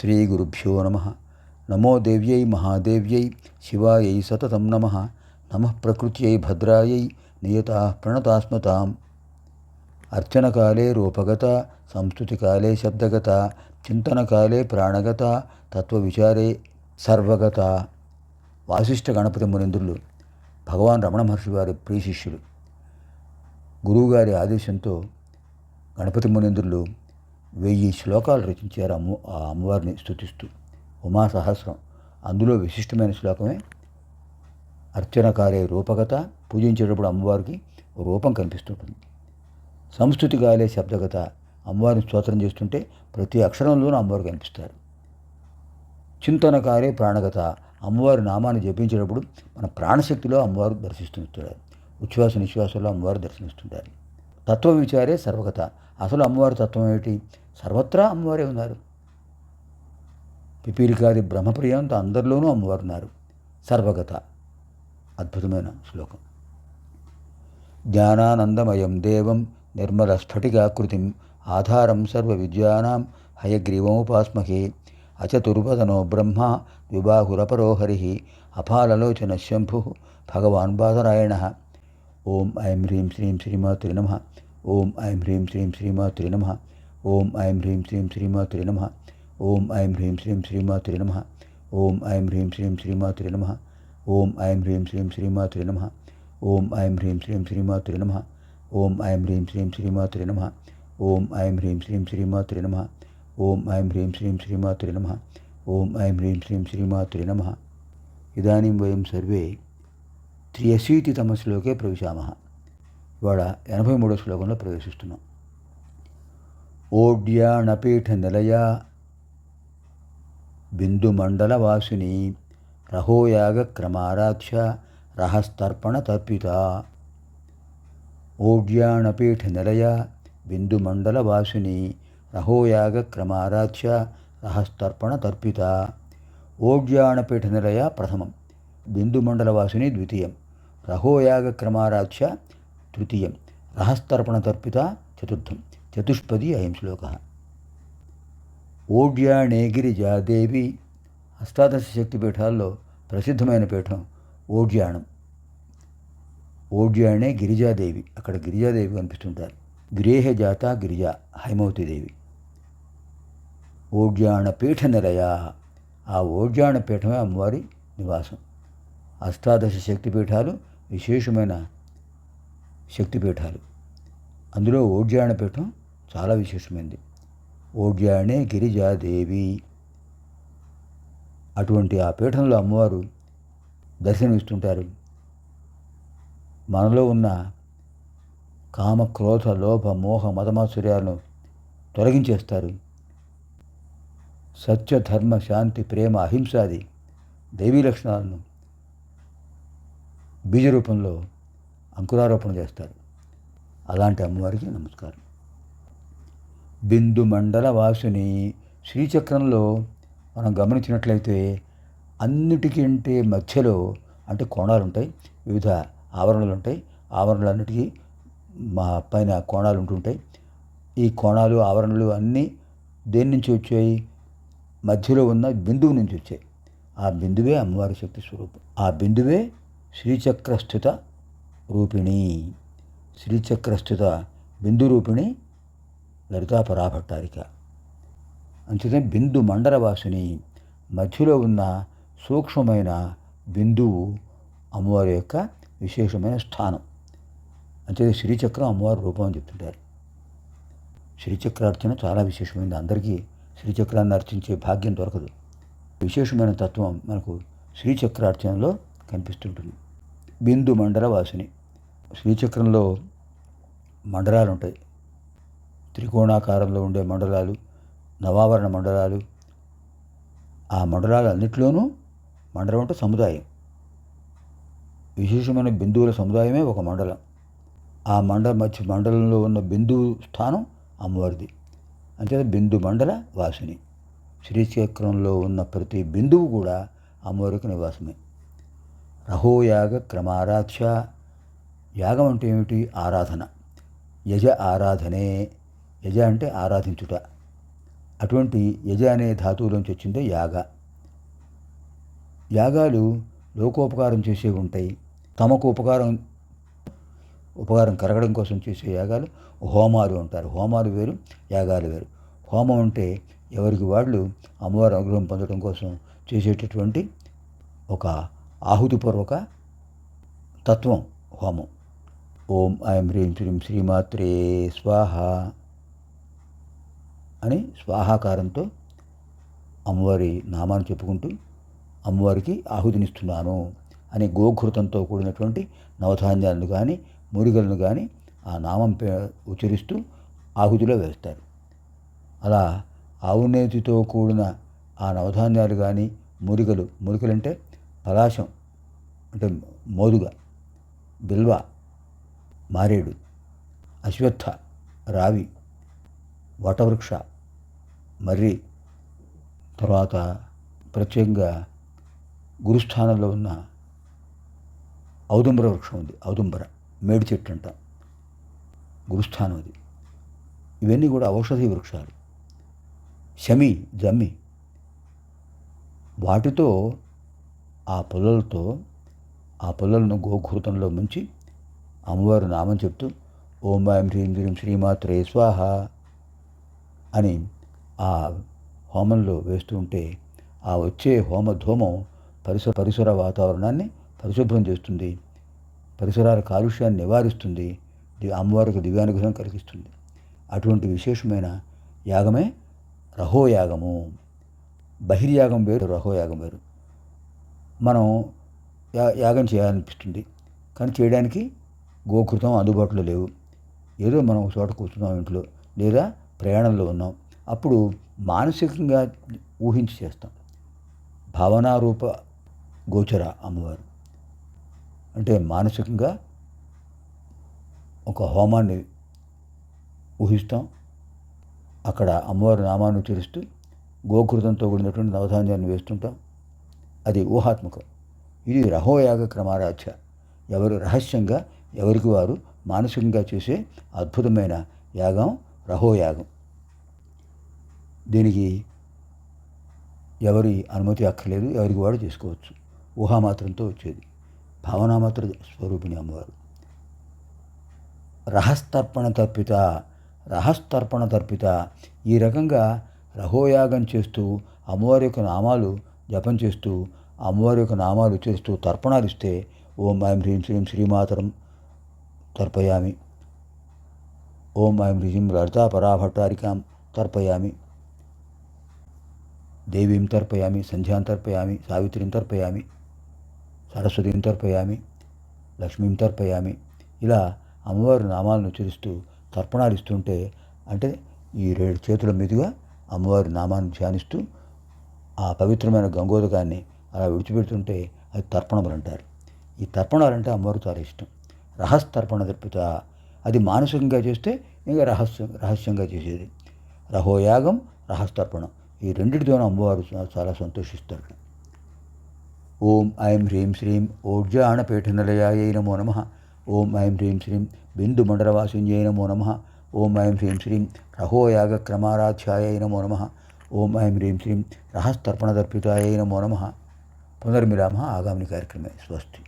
శ్రీ గురుభ్యో నమ. నమో దేవ్యై మహాదేవ్యై శివాయై సతతం నమ. నమ ప్రకృత్యై భద్రాయై నియతా ప్రణతాస్మతాం. అర్చనకాలే రూపగత సంస్కృతికాలే శబ్దగత చింతనకాలే ప్రాణగత తత్వవిచారే సర్వగత. వాసిష్ఠ గణపతి మునింద్రులు భగవాన్ రమణ మహర్షి వారి ప్రియ శిష్యులు. గురువుగారి ఆదేశంతో గణపతి మునింద్రులు వెయ్యి శ్లోకాలు రచించారు అమ్మ ఆ అమ్మవారిని స్థుతిస్తూ ఉమా సహస్రం. అందులో విశిష్టమైన శ్లోకమే అర్చనకారే రూపకత పూజించేటప్పుడు అమ్మవారికి రూపం కనిపిస్తుంటుంది. సంస్కృతి గాలే శబ్దగత అమ్మవారిని స్తోత్రం చేస్తుంటే ప్రతి అక్షరంలోనూ అమ్మవారు కనిపిస్తారు. చింతనకారే ప్రాణగత అమ్మవారి నామాన్ని జపించేటప్పుడు మన ప్రాణశక్తిలో అమ్మవారు దర్శిస్తుంటారు. ఉచ్ఛ్వాస నిశ్వాసంలో అమ్మవారు దర్శనిస్తుంటారు తత్వ విచారే సర్వగత అసలు అమ్మవారి తత్వం ఏమిటి? సర్వత్రా అమ్మవారే ఉన్నారు. పిపీలికాది బ్రహ్మప్రియంతో అందరిలోనూ అమ్మవారు ఉన్నారు. సర్వగత అద్భుతమైన శ్లోకం. జ్ఞానానందమయం దేవం నిర్మల స్ఫటికాకృతిం ఆధారం సర్వ విద్యానాం హయగ్రీవముపాస్మహే అచతుర్వదనో బ్రహ్మ ద్విబాహురపరో హరి అపాలలోచన శంభు భగవాన్ బాదరాయణ ఓం ఐం హ్రీం శ్రీం శ్రీమాతృ నమ. ఓం ఐం హ్రీం శ్రీం శ్రీమాతృ నమ. ఓం ఐం హ్రీం శ్రీం శ్రీమాతురి నమ. ఓం ఐం హ్రీం శ్రీం శ్రీమాతురి నమ. ఓం ఐం హ్రీం శ్రీం శ్రీమాతురి నమ. ఓం ఐం హ్రీం శ్రీం శ్రీమాతురి నమ. ఓం ఐం హ్రీం శ్రీం శ్రీమాతురి నమ. ఓం ఐం హ్రీం శ్రీం శ్రీమాతురి నమ. ఓం ఐం హ్రీం శ్రీం శ్రీమాతురి నమ. ఓం ఐం హ్రీం శ్రీం శ్రీమాతురి నమ. ఓం ఐం హ్రీం శ్రీం శ్రీమాతురి నమ. ఇదాनीं వయం సర్వే త్రియశీతితమ శ్లోకే ప్రవిశామ. ఇవాళ ఎనభై మూడో శ్లోకంలో ప్రవేశిస్తున్నాం. ఓడ్యాణపీఠ నిలయ బిందుమండలవాసిని రహోయాగక్రమారాధ్య ఓడ్యాణపీఠ నిలయ బిందుమండలవాసిని రహోయాగక్రమారాధ్య ఓడ్యాణపీఠ నిలయ ప్రథమం బిందుమండలవాసిని ద్వితీయం రహోయాగక్రమారాధ్య తృతీయం రహస్తర్పణ తర్పిత చతుర్థం చతుష్పది అయం శ్లోక. ఓడ్యాణే గిరిజాదేవి అష్టాదశ శక్తిపీఠాల్లో ప్రసిద్ధమైన పీఠం ఓడ్యాణం. ఓడ్యాణే గిరిజాదేవి అక్కడ గిరిజాదేవి కనిపిస్తుంటారు. గిరేహ జాత గిరిజా హైమవతీదేవి ఓడ్యాణ పీఠ నిలయ ఆ ఓడ్యాణ పీఠమే అమ్మవారి నివాసం. అష్టాదశ శక్తిపీఠాలు విశేషమైన శక్తిపీఠాలు. అందులో ఓడ్యాణ పీఠం చాలా విశేషమైంది. ఓడ్యాణే గిరిజాదేవి. అటువంటి ఆ పీఠంలో అమ్మవారు దర్శనమిస్తుంటారు. మనలో ఉన్న కామ క్రోధ లోభ మోహ మతమాత్సర్యాలను తొలగించేస్తారు. సత్య ధర్మ శాంతి ప్రేమ అహింసాది దైవీ లక్షణాలను బీజరూపంలో అంకురారోపణ చేస్తారు. అలాంటి అమ్మవారికి నమస్కారం. బిందు మండల వాసుని శ్రీచక్రంలో మనం గమనించినట్లయితే అన్నిటికంటే మధ్యలో అంటే కోణాలు ఉంటాయి వివిధ ఆవరణలు ఉంటాయి. ఆవరణలన్నిటికీ మా పైన కోణాలు ఉంటుంటాయి. ఈ కోణాలు ఆవరణలు అన్నీ దేని నుంచి వచ్చాయి? మధ్యలో ఉన్న బిందువు నుంచి వచ్చాయి. ఆ బిందువే అమ్మవారి శక్తి స్వరూపం. ఆ బిందువే శ్రీచక్రస్థిత రూపిణి. శ్రీచక్రస్థిత బిందు రూపిణి లలితా పరాభట్టారిక అంచేతే బిందు మండలవాసిని మధ్యలో ఉన్న సూక్ష్మమైన బిందువు అమ్మవారి యొక్క విశేషమైన స్థానం. అంచేత శ్రీచక్రం అమ్మవారి రూపం అని చెప్తుంటారు. శ్రీచక్రార్చన చాలా విశేషమైనది. అందరికీ శ్రీచక్రాన్ని అర్చించే భాగ్యం దొరకదు. విశేషమైన తత్వం మనకు శ్రీచక్రార్చనలో కనిపిస్తుంటుంది. బిందు మండల వాసిని శ్రీచక్రంలో మండలాలు ఉంటాయి త్రికోణాకారంలో ఉండే మండలాలు నవావరణ మండలాలు ఆ మండలాలన్నింటిలోనూ మండలం అంటే సముదాయం. విశేషమైన బిందువుల సముదాయమే ఒక మండలం. ఆ మండల మధ్య మండలంలో ఉన్న బిందువు స్థానం అమ్మవారిది. అంతే బిందు మండల వాసిని. శ్రీచక్రంలో ఉన్న ప్రతి బిందువు కూడా అమ్మవారికి నివాసమే. రహోయాగ క్రమారాధ్య. యాగం అంటే ఏమిటి? ఆరాధన. యజ ఆరాధనే. యజ అంటే ఆరాధించుట. అటువంటి యజ అనే ధాతువులోంచి వచ్చిందే యాగ. యాగాలు లోకోపకారం చేసేవి ఉంటాయి. తమకు ఉపకారం ఉపకారం కరగడం కోసం చేసే యాగాలు హోమాలు అంటారు. హోమాలు వేరు యాగాలు వేరు. హోమం అంటే ఎవరికి వాళ్ళు అమ్మవారి అనుగ్రహం పొందడం కోసం చేసేటటువంటి ఒక ఆహుతిపూర్వక తత్వం హోమం. ఓం ఐం హ్రీం శ్రీం శ్రీమాత్రే స్వాహ. అని స్వాహాకారంతో అమ్మవారి నామాన్ని చెప్పుకుంటూ అమ్మవారికి ఆహుతినిస్తున్నాను అని గోఘృతంతో కూడినటువంటి నవధాన్యాలను కానీ మురిగలను కానీ ఆ నామం పే ఉచ్చరిస్తూ ఆహుతిలో వేస్తారు. అలా ఆవునేతితో కూడిన ఆ నవధాన్యాలు కానీ మురికలు మురికలు అంటే పలాశం అంటే మోదుగ బిల్వ మారేడు అశ్వత్థ రావి వటవృక్ష. మర్రి తర్వాత ప్రత్యేకంగా గురుస్థానంలో ఉన్న ఔదుంబర వృక్షం ఉంది. ఔదుంబర మేడి చెట్టు అంట. గురుస్థానం అది. ఇవన్నీ కూడా ఔషధి వృక్షాలు. శమి జమ్మి. వాటితో ఆ పుల్లలతో ఆ పుల్లలను గోఘృతంలో ముంచి అమ్మవారు నామం చెప్తూ ఓం ఐం హ్రీం హ్రీం శ్రీమాత్రే స్వాహ. అని ఆ హోమంలో వేస్తూ ఉంటే ఆ వచ్చే హోమ ధూమం పరిసర పరిసర వాతావరణాన్ని పరిశుభ్రం చేస్తుంది. పరిసరాల కాలుష్యాన్ని నివారిస్తుంది. అమ్మవారికి దివ్యానుగ్రహం కలిగిస్తుంది. అటువంటి విశేషమైన యాగమే రహోయాగము. బహిర్యాగం వేరు రహోయాగం వేరు. మనం యా యాగం చేయాలనిపిస్తుంది. కానీ చేయడానికి గోకృతం అందుబాటులో లేవు. ఏదో మనం ఒక చోట కూర్చున్నాం ఇంట్లో. లేదా ప్రయాణంలో ఉన్నాం. అప్పుడు మానసికంగా ఊహించి చేస్తాం. భావనారూప గోచర అమ్మవారు. అంటే మానసికంగా ఒక హోమాన్ని ఊహిస్తాం. అక్కడ అమ్మవారి నామాన్ని ఉచ్చరిస్తూ గోకృతంతో కూడినటువంటి నవధాన్యాన్ని వేస్తుంటాం. అది ఊహాత్మకం. ఇది రహోయాగ క్రమారాధ్య. ఎవరు రహస్యంగా ఎవరికి వారు మానసికంగా చేసే అద్భుతమైన యాగం. రహోయాగం. దీనికి ఎవరి అనుమతి అక్కర్లేదు ఎవరికి వాడు చేసుకోవచ్చు. ఊహామాత్రంతో వచ్చేది. భావనామాత్ర స్వరూపిణి అమ్మవారు. రహస్తర్పణ తర్పిత రహస్తర్పణ తర్పిత ఈ రకంగా రహోయాగం చేస్తూ అమ్మవారి యొక్క నామాలు జపం చేస్తూ అమ్మవారి యొక్క నామాలు చేస్తూ తర్పణాలు ఇస్తే ఓం ఐం హ్రీం శ్రీం శ్రీమాతరం తర్పయామి. ఓం ఐం హ్రీం లలితా పరాభట్టారికాం తర్పయామి. దేవీం తర్పయామి సంధ్యాం తర్పయామి సావిత్రిం తర్పయామి సరస్వతిని తర్పయామి లక్ష్మీని తర్పయామి ఇలా అమ్మవారి నామాలను ఉచ్చరిస్తూ తర్పణాలు ఇస్తుంటే అంటే ఈ రెండు చేతుల మీదుగా అమ్మవారి నామాన్ని ధ్యానిస్తూ ఆ పవిత్రమైన గంగోదకాన్ని అలా విడిచిపెడుతుంటే అది తర్పణములు అంటారు ఈ తర్పణాలంటే అమ్మవారు చాలా ఇష్టం. రహస్తర్పణ తర్పిత అది మానసికంగా చేస్తే ఇంకా రహస్యం రహస్యంగా చేసేది. రహోయాగం రహస్తర్పణం. ఈ రెండింటితోనూ అమ్మవారు చాలా సంతోషిస్తారు. ఓం ఐం హ్రీం శ్రీం ఊర్జాణపీఠనిలయాయై నమో నమ. ఓం ఐం హ్రీం శ్రీం బిందు బిందుమండలవాసిన్యై నమో నమ. ఓం ఐం హ్రీం శ్రీం రహోయాగ క్రమారాధ్యాయ నమో నమ. ఓం ఐం హ్రీం శ్రీం రహస్తర్పణదర్పితాయై నమో నమ. పునర్మిలామ. ఆగామిని కార్యక్రమే. స్వస్తి.